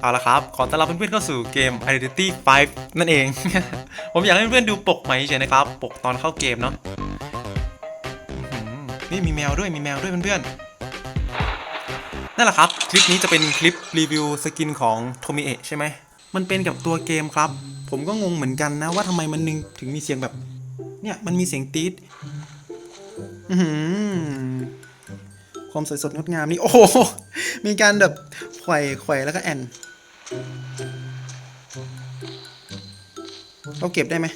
เอาละครับ ขอต้อนรับเพื่อนๆเข้าสู่เกม Identity 5 นั่นเอง ผมอยากให้เพื่อนๆดูปกใหม่เฉยนะครับ ปกตอนเข้าเกมเนาะนี่มีแมวด้วยมีแมวด้วยเพื่อนๆ นั่นแหละครับ คลิปนี้จะเป็นคลิปรีวิวสกินของโทมิเอะใช่ไหม มันเป็นกับตัวเกมครับ ผมก็งงเหมือนกันนะว่าทำไมมันนึงถึงมีเสียงแบบ เนี่ยมันมีเสียงตีดความสวยสดงดงามนี่ โอ้โห มีการแบบไขว่ไขว่แล้วก็แอน เราเก็บได้ไหม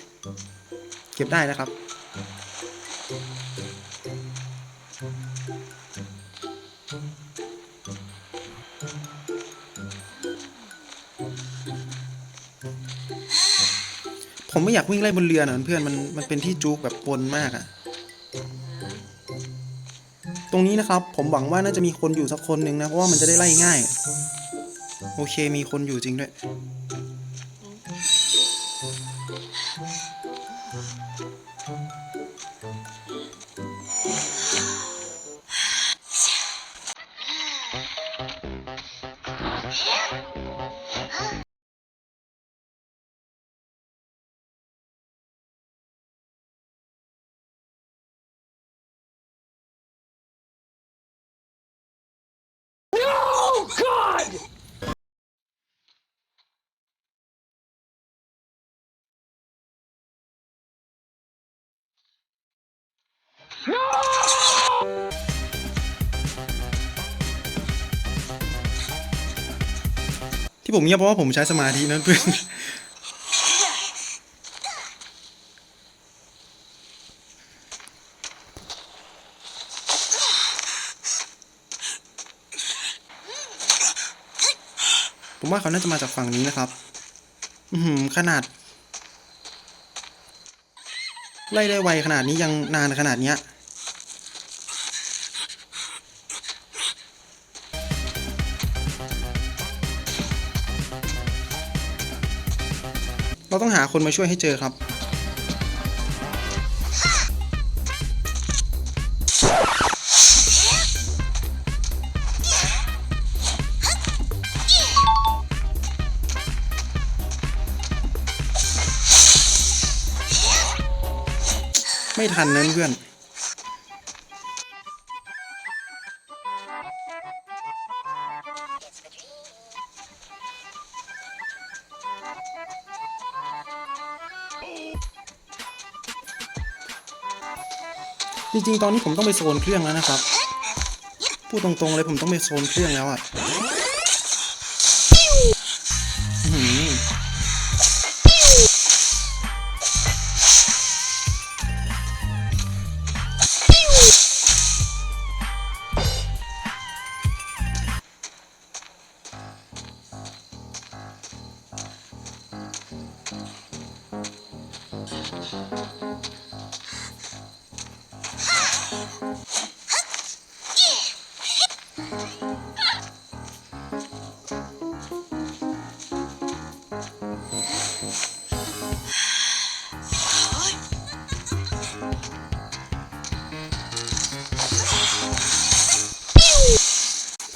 เก็บได้นะครับ ผมไม่อยากวิ่งไล่บนเรือนะเพื่อนมันมันเป็นที่จุกแบบปนมากอะตรงนี้นะครับ ผมหวังว่าน่าจะมีคนอยู่สักคนหนึ่งนะ เพราะว่ามันจะได้ไล่ง่าย โอเคมีคนอยู่จริงด้วย ที่ผมเงียบเพราะว่าผมใช้สมาธินะเพื่อนผมว่าเขาน่าจะมาจากฝั่งนี้นะครับ อือหือขนาด ไล่ได้ไวขนาดนี้ยังนานขนาดเนี้ย เราต้องหาคนมาช่วยให้เจอครับ ไม่ทันนะเพื่อน จริงๆ ตอนนี้ผมต้องไปโซนเครื่องแล้วนะครับ พูดตรงๆเลยผมต้องไปโซนเครื่องแล้วอะ่ะ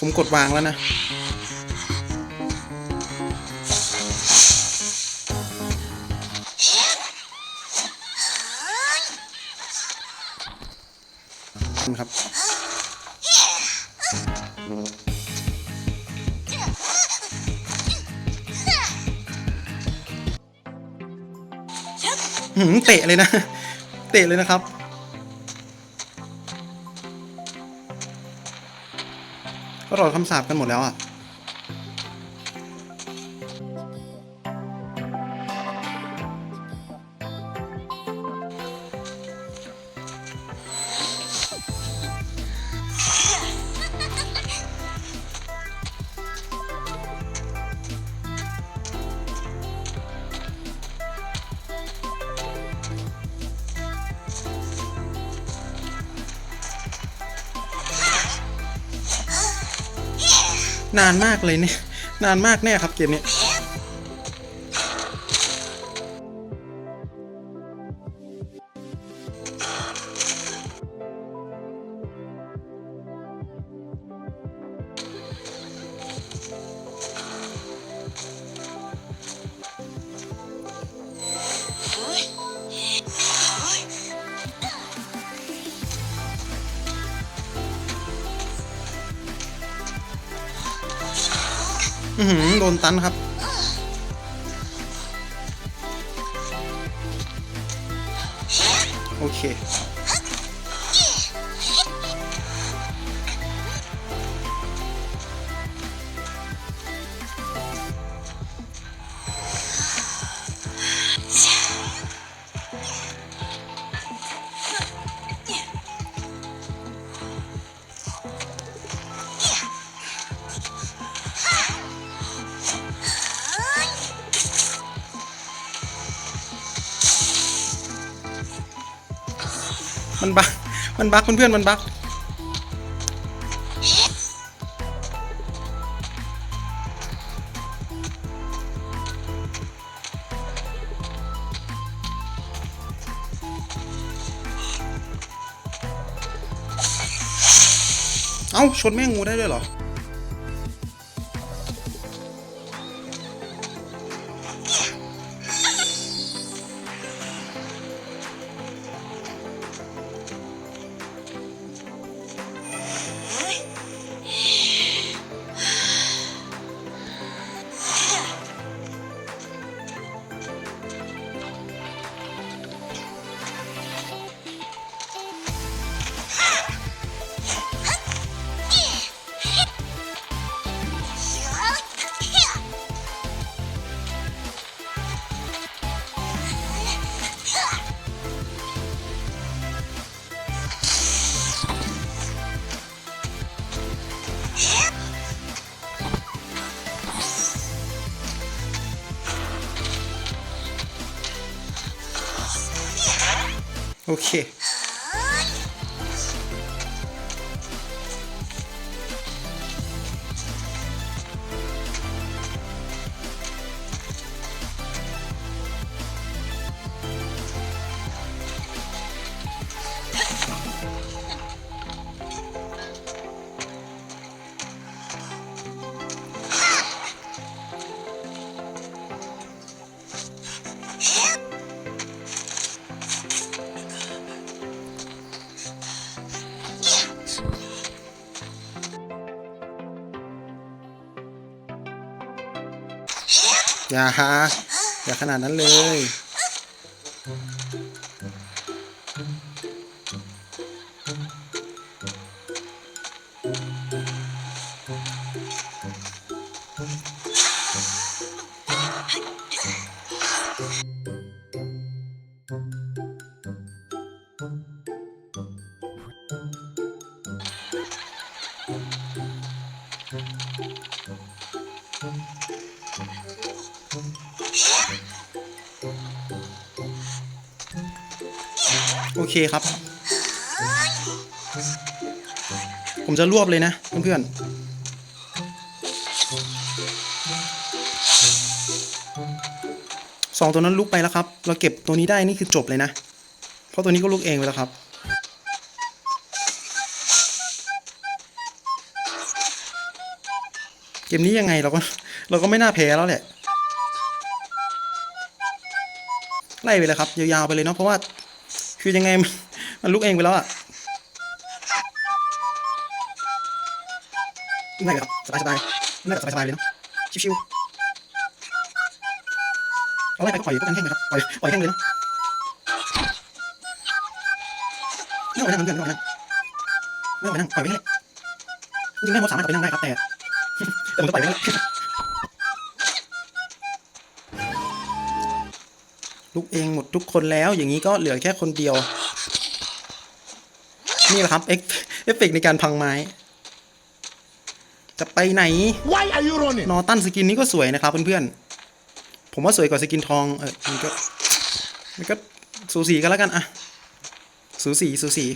ผมกดวางแล้วนะ ครับหืมเตะเลยนะ เตะเลยนะครับ เราคำสาบกันหมดแล้วอะ นานมากเลยเนี่ย นานมากแน่ครับเกมเนี้ อืโดนตันครับ โอเค มันบักมันบักเพื่อนๆมันบักเอ้าชนแม่งงูได้ด้วยเหรอ โอเค อย่าฮะอย่าขนาดนั้นเลย เคครับ ผมจะรวบเลยนะเพื่อนๆสองตัวนั้นลุกไปแล้วครับ เราเก็บตัวนี้ได้นี่คือจบเลยนะ เพราะตัวนี้ก็ลุกเองไปแล้วครับเกมนี้ยังไงเราก็เราก็ไม่น่าแพ้แล้วแหละ ไล่ไปเลยครับ ยาวๆไปเลยเนาะเพราะว่า คือยังไงมันลุกเองไปแล้วอะง่ายเลยครับสบายสบายๆน่าจะสบายสบายๆเลยเนาะชิวๆเอาไล่ไปก็ปล่อยพวกันแห้งเลยครับปล่อยปล่อยแห้งเลยเนาะไม่ต้องไปนั่งเพื่อนไม่ต้องไปนั่งไม่ต้องไปนั่งปล่อยไปนั่งจริงๆแม่มดสามารถไปนั่งได้ครับแต่แต่ผมจะปล่อยไปนั่ง ลุกเองหมดทุกคนแล้วอย่างนี้ก็เหลือแค่คนเดียว นี่แหละครับเอฟเอฟเฟกต์ในการพังไม้ จะไปไหน Why are you running? นอตันสกินนี้ก็สวยนะครับเพื่อนๆ ผมว่าสวยกว่าสกินทองเออมันก็มันก็สูสีกันแล้วกันอะสูสีสูสี